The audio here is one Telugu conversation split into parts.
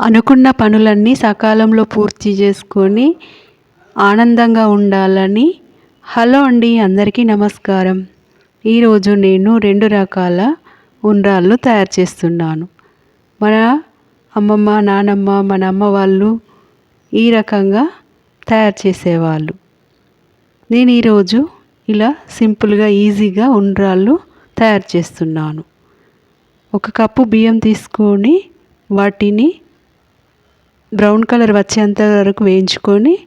అనుకున్న పనులన్నీ సకాలంలో పూర్తి చేసుకొని ఆనందంగా ఉండాలని హలో అండి అందరికీ నమస్కారం. ఈరోజు నేను రెండు రకాల ఉండ్రాళ్ళు తయారు చేస్తున్నాను. మన అమ్మమ్మ నానమ్మ మన అమ్మ వాళ్ళు ఈ రకంగా తయారు చేసేవాళ్ళు. నేను ఈరోజు ఇలా సింపుల్గా ఈజీగా ఉండ్రాళ్ళు తయారు చేస్తున్నాను. ఒక కప్పు బియ్యం తీసుకొని వాటిని బ్రౌన్ కలర్ వచ్చేంత వరకు వేయించుకొని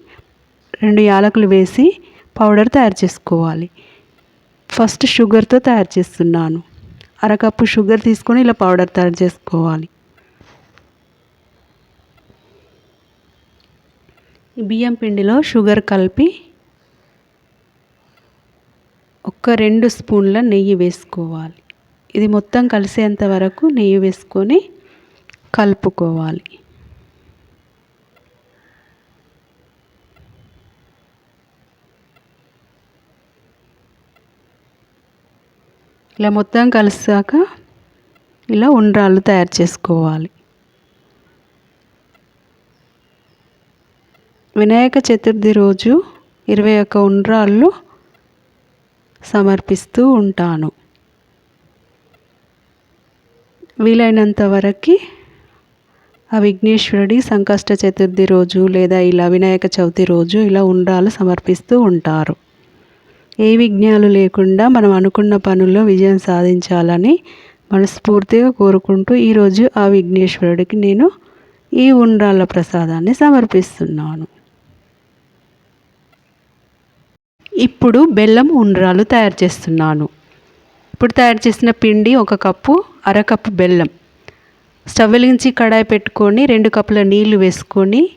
రెండు యాలకులు వేసి పౌడర్ తయారు చేసుకోవాలి. ఫస్ట్ షుగర్తో తయారు చేస్తున్నాను. అరకప్పు షుగర్ తీసుకొని ఇలా పౌడర్ తయారు చేసుకోవాలి. బియ్యం పిండిలో షుగర్ కలిపి ఒక రెండు స్పూన్ల నెయ్యి వేసుకోవాలి. ఇది మొత్తం కలిసేంత వరకు నెయ్యి వేసుకొని కలుపుకోవాలి. ఇలా మొత్తం కలిసాక ఇలా ఉండ్రాళ్ళు తయారు చేసుకోవాలి. వినాయక చతుర్థి రోజు ఇరవై ఒక్క ఉండ్రాళ్ళు సమర్పిస్తూ ఉంటాను. వీలైనంత వరకు ఆ విఘ్నేశ్వరుడి సంకష్ట చతుర్థి రోజు లేదా ఇలా వినాయక చవితి రోజు ఇలా ఉండ్రాలు సమర్పిస్తూ ఉంటారు. ఏ విఘ్నాలు లేకుండా మనం అనుకున్న పనుల్లో విజయం సాధించాలని మనస్ఫూర్తిగా కోరుకుంటూ ఈరోజు ఆ విఘ్నేశ్వరుడికి నేను ఈ ఉండ్రాళ్ళ ప్రసాదాన్ని సమర్పిస్తున్నాను. ఇప్పుడు బెల్లం ఉండ్రాలు తయారు చేస్తున్నాను. ఇప్పుడు తయారు చేసిన పిండి ఒక కప్పు అరకప్పు బెల్లం. స్టవ్ వెలిగించి కడాయి పెట్టుకొని రెండు కప్పుల నీళ్ళు వేసుకొని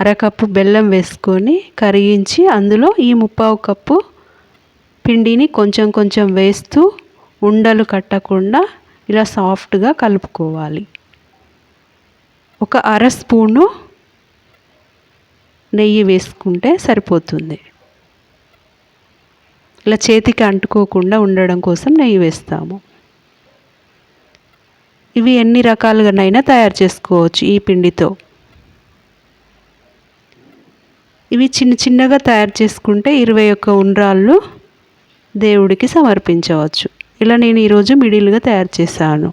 అరకప్పు బెల్లం వేసుకొని కరిగించి అందులో ఈ ముప్పావు కప్పు పిండిని కొంచెం కొంచెం వేస్తూ ఉండలు కట్టకుండా ఇలా సాఫ్ట్గా కలుపుకోవాలి. ఒక అర స్పూను నెయ్యి వేసుకుంటే సరిపోతుంది. ఇలా చేతికి అంటుకోకుండా ఉండడం కోసం నెయ్యి వేస్తాము. ఇవి ఎన్ని రకాలుగానైనా తయారు చేసుకోవచ్చు ఈ పిండితో. ఇవి చిన్న చిన్నగా తయారు చేసుకుంటే ఇరవై ఒక్క ఉండ్రాళ్ళు దేవుడికి సమర్పించవచ్చు. ఇలా నేను ఈరోజు మిడిల్గా తయారు చేశాను.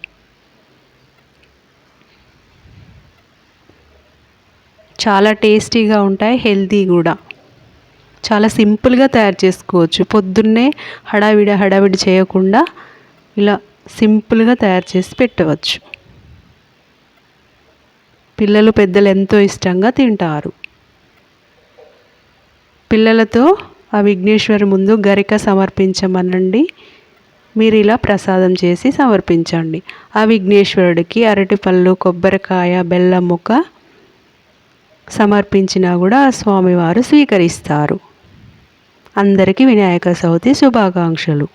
చాలా టేస్టీగా ఉంటాయి హెల్తీ కూడా. చాలా సింపుల్గా తయారు చేసుకోవచ్చు. పొద్దున్నే హడావిడి హడావిడి చేయకుండా ఇలా సింపుల్గా తయారు చేసి పెట్టవచ్చు. పిల్లలు పెద్దలు ఎంతో ఇష్టంగా తింటారు. పిల్లలతో ఆ విఘ్నేశ్వరి ముందు గరిక సమర్పించమనండి. మీరు ఇలా ప్రసాదం చేసి సమర్పించండి. ఆ విఘ్నేశ్వరుడికి అరటిపళ్ళు కొబ్బరికాయ బెల్లం ముక్క సమర్పించినా కూడా ఆ స్వామివారు స్వీకరిస్తారు. అందరికీ వినాయక చవితి శుభాకాంక్షలు.